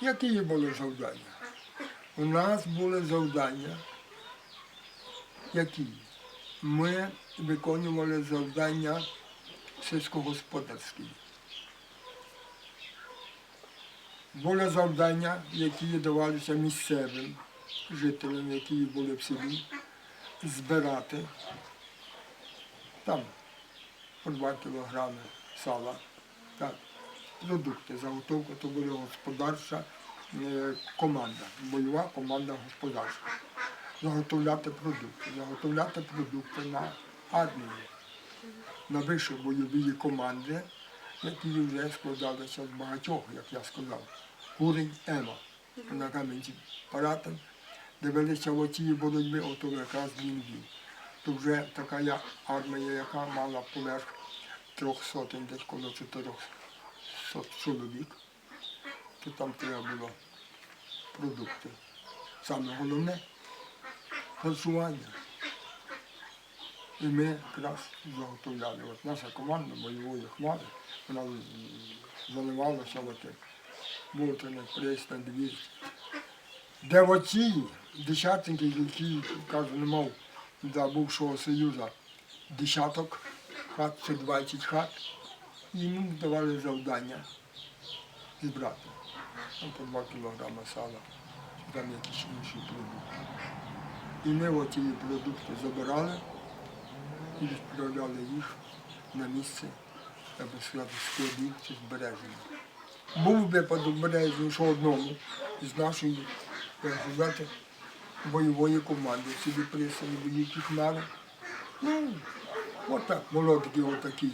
Які були завдання? У нас були завдання, які? Ми виконували завдання сільськогосподарські. Були завдання, які давалися місцевим жителям, які були в селі, збирати там по 2 кілограми сала. Так, продукти, заготовка, то була господарча е, команда, бойова команда господарська. Заготовляти продукти, заготовляти продукти на армію, на вищі бойові команди, які вже складалися з багатьох, як я сказав. Курень, Ема, на камінці паратом, дивилися в оці боротьби, ото якраз він був. То вже така армія, яка мала поверх трьох сотень, десь коло чотирьох чоловік, то там треба було продукти. Саме головне харчування. І ми якраз заготовляли. От наша команда бойової хмари, вона заливалася оте. Болтане, Пресна, двір. Де в оці десятники, які, кажу, не мав до бувшого Союзу десяток хат, це 20 хат, йому давали завдання зібрати. Там по 2 кілограми сала, там якісь інші продукти. І ми оті продукти забирали і відправляли їх на місце, так би сказати, складів чи збереження. Був випадок бережний, що одному з нашої, як сказати, бойової команди собі прислали бойові хмари. Ну, отак, молодки отакі.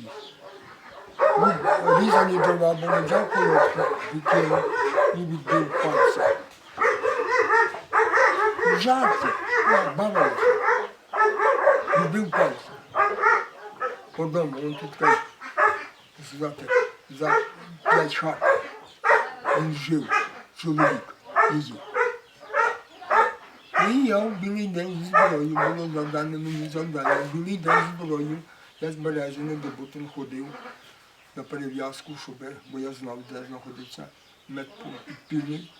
Різані дрова були, взяв колодку, відкинув і відбив пальця. Жарти, бавилися. Відбив пальця. Одному, він тут каже, сказати, за п'ять хат він жив, чоловік, її. І я в білий день зі зброєю було завдане мені завдання. В білий день зі зброєю я збережений до Бутин ходив на перев'язку, щоб, бо я знав, де знаходиться медпункт підпільний,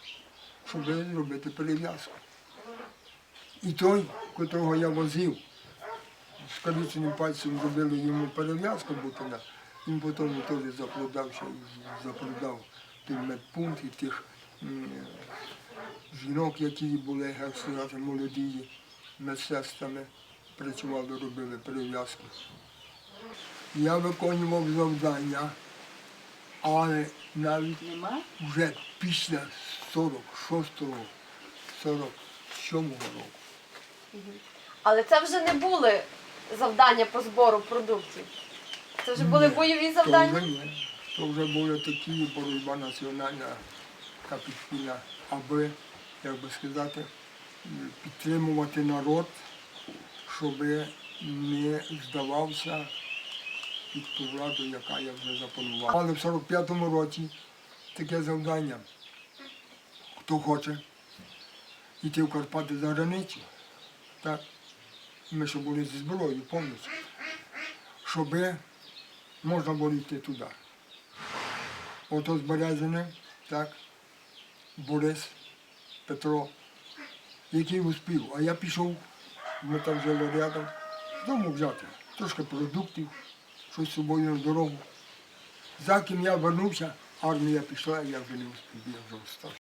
щоб зробити перев'язку. І той, котрого я возив, з каліченим пальцем зробили йому перев'язку Бутина, він потім теж запродався і запродав той медпункт і тих жінок, які були, як сказати, молоді медсестрами, працювали, робили перев'язки. Я виконував завдання, але навіть Нема? вже після 46-го, 47-го року. Але це вже не були завдання по збору продуктів. Це вже були Ні, бойові То завдання. вже ні. То вже були такі боротьба національна, така підпільна, аби, як би сказати, м, підтримувати народ, щоб не здавався під ту владу, яка я вже запанував. Але в 45-му році таке завдання. Хто хоче йти в Карпати за границю, так? Ми ще були зі зброєю повністю, щоб можна було йти туди. Ото з Березини, так, Борис, Петро, який успів. А я пішов, ми там жили рядом, дому взяти трошки продуктів, щось з собою дорогу. За ким я вернувся, армія пішла, я вже не успів, я вже остався.